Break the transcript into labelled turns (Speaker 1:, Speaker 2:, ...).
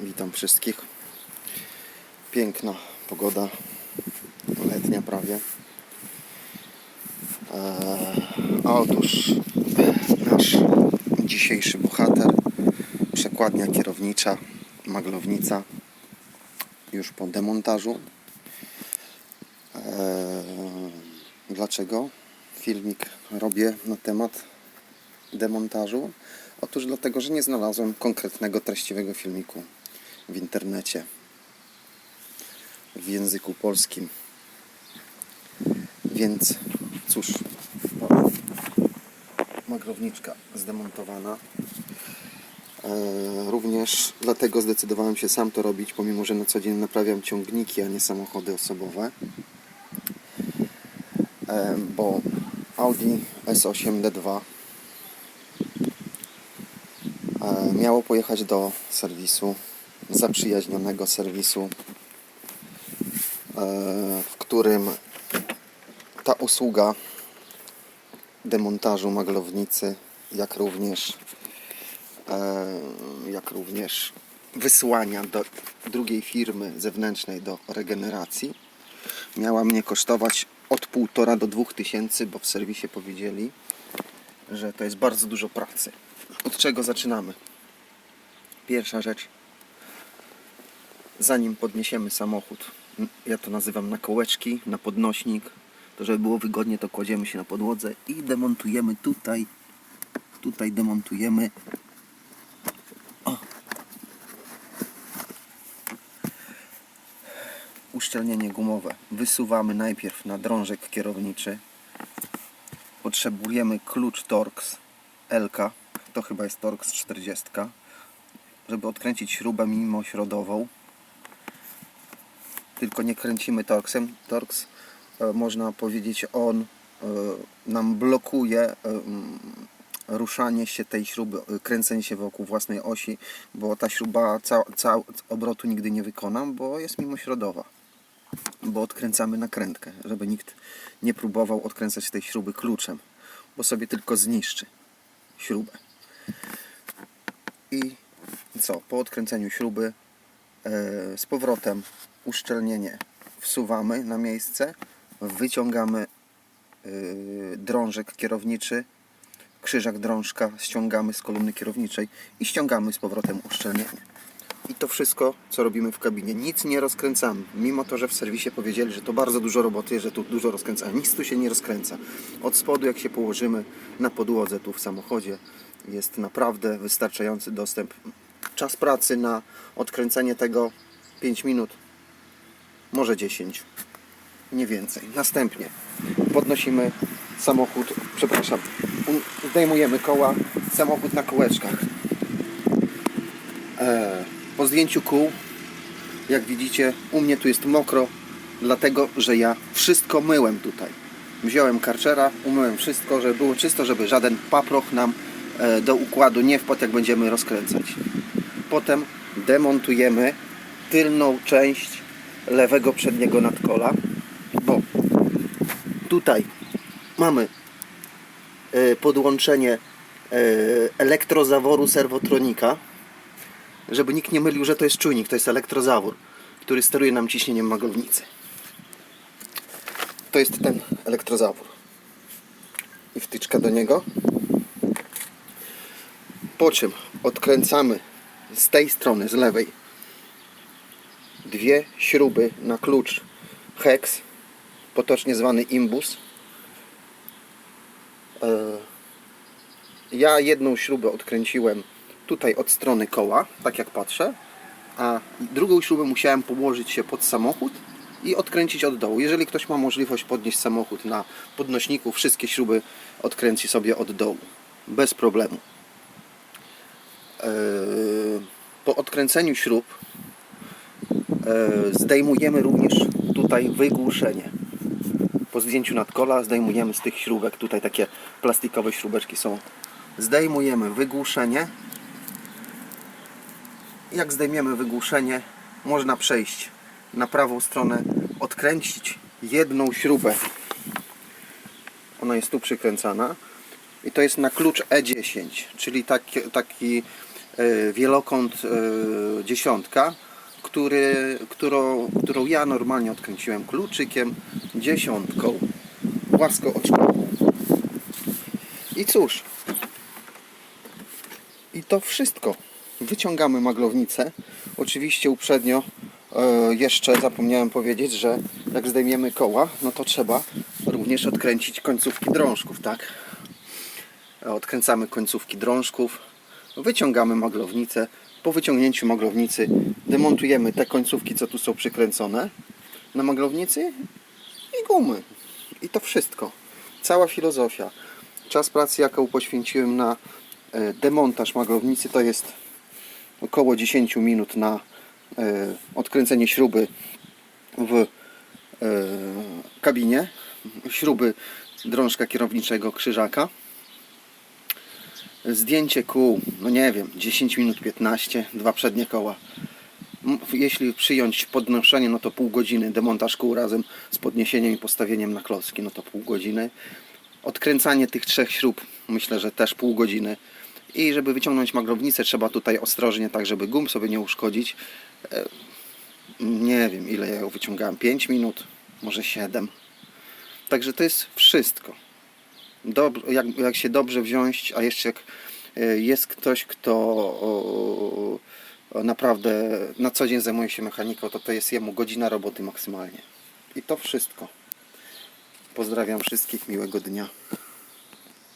Speaker 1: Witam wszystkich. Piękna pogoda, letnia prawie. Eee, a otóż nasz dzisiejszy bohater, przekładnia kierownicza, maglownica, już po demontażu. Eee, dlaczego filmik robię na temat demontażu? Otóż dlatego, że nie znalazłem konkretnego, treściwego filmiku w internecie w języku polskim. Więc cóż, o, maglowniczka zdemontowana. E, również dlatego zdecydowałem się sam to robić, pomimo że na co dzień naprawiam ciągniki, a nie samochody osobowe. E, bo Audi S8 D2 E, miało pojechać do serwisu, zaprzyjaźnionego serwisu, e, w którym ta usługa demontażu maglownicy, jak również, e, jak również wysłania do drugiej firmy zewnętrznej do regeneracji, miała mnie kosztować od 1,5 do 2 tysięcy, bo w serwisie powiedzieli, że to jest bardzo dużo pracy. Od czego zaczynamy? Pierwsza rzecz. Zanim podniesiemy samochód, ja to nazywam na kołeczki, na podnośnik, to żeby było wygodnie, to kładziemy się na podłodze i demontujemy tutaj. Tutaj demontujemy. O. Uszczelnienie gumowe. Wysuwamy najpierw na drążek kierowniczy. Potrzebujemy klucz Torx LK, to chyba jest Torx 40, żeby odkręcić śrubę mimośrodową. Tylko nie kręcimy Torxem. Torx, e, można powiedzieć, on e, nam blokuje e, mm, ruszanie się tej śruby, kręcenie się wokół własnej osi, bo ta śruba ca, ca, obrotu nigdy nie wykonam, bo jest mimośrodowa. Bo odkręcamy nakrętkę, żeby nikt nie próbował odkręcać tej śruby kluczem, bo sobie tylko zniszczy śrubę. I co? Po odkręceniu śruby z powrotem uszczelnienie wsuwamy na miejsce, wyciągamy e, drążek kierowniczy, krzyżak drążka ściągamy z kolumny kierowniczej i ściągamy z powrotem uszczelnienie. I to wszystko, co robimy w kabinie. Nic nie rozkręcamy. Mimo to, że w serwisie powiedzieli, że to bardzo dużo roboty, że tu dużo rozkręcamy. Nic tu się nie rozkręca. Od spodu, jak się położymy na podłodze tu w samochodzie, jest naprawdę wystarczający dostęp. Czas pracy na odkręcenie tego 5 minut, może 10. Nie więcej. Następnie podnosimy samochód, przepraszam, un- zdejmujemy koła, samochód na kołeczkach. E, po zdjęciu kół, jak widzicie, u mnie tu jest mokro, dlatego że ja wszystko myłem tutaj. Wziąłem karczera, umyłem wszystko, żeby było czysto, żeby żaden paproch nam e, do układu nie wpadł, jak będziemy rozkręcać. Potem demontujemy tylną część lewego przedniego nadkola, bo tutaj mamy e, podłączenie e, elektrozaworu serwotronika, żeby nikt nie mylił, że to jest czujnik, to jest elektrozawór, który steruje nam ciśnieniem maglownicy. To jest ten elektrozawór. I wtyczka do niego. Po czym odkręcamy z tej strony, z lewej, dwie śruby na klucz hex, potocznie zwany imbus. E, Ja jedną śrubę odkręciłem tutaj od strony koła, tak jak patrzę, a drugą śrubę musiałem położyć się pod samochód i odkręcić od dołu. Jeżeli ktoś ma możliwość podnieść samochód na podnośniku, wszystkie śruby odkręci sobie od dołu. Bez problemu. Eee, Po odkręceniu śrub eee, zdejmujemy również tutaj wygłuszenie. Po zdjęciu nadkola zdejmujemy z tych śrubek, tutaj takie plastikowe śrubeczki są. Zdejmujemy wygłuszenie jak zdejmiemy wygłuszenie, można przejść na prawą stronę, odkręcić jedną śrubę. Ona jest tu przykręcana i to jest na klucz E10, czyli taki, taki e, wielokąt e, dziesiątka, który, którą, którą ja normalnie odkręciłem kluczykiem, dziesiątką, łaskooczkową. I cóż, i to wszystko. Wyciągamy maglownicę. Oczywiście uprzednio e, jeszcze zapomniałem powiedzieć, że jak zdejmiemy koła, no to trzeba również odkręcić końcówki drążków, tak? Odkręcamy końcówki drążków, wyciągamy maglownicę. Po wyciągnięciu maglownicy demontujemy te końcówki, co tu są przykręcone na maglownicy i gumy. I to wszystko. Cała filozofia. Czas pracy, jaką poświęciłem na e, demontaż maglownicy, to jest około 10 minut na e, odkręcenie śruby w e, kabinie, śruby drążka kierowniczego krzyżaka. Zdjęcie kół, no nie wiem, 10 minut 15, dwa przednie koła. Jeśli przyjąć podnoszenie, no to pół godziny. Demontaż kół razem z podniesieniem i postawieniem na klocki, no to pół godziny. Odkręcanie tych trzech śrub, myślę, że też pół godziny. I żeby wyciągnąć maglownicę, trzeba tutaj ostrożnie, tak żeby gum sobie nie uszkodzić. E, Nie wiem, ile ja ją wyciągałem. 5 minut, może 7. Także to jest wszystko. Dob- jak, jak się dobrze wziąć, a jeszcze jak e, jest ktoś, kto naprawdę na co dzień zajmuje się mechaniką, to to jest jemu godzina roboty maksymalnie. I to wszystko. Pozdrawiam wszystkich, miłego dnia.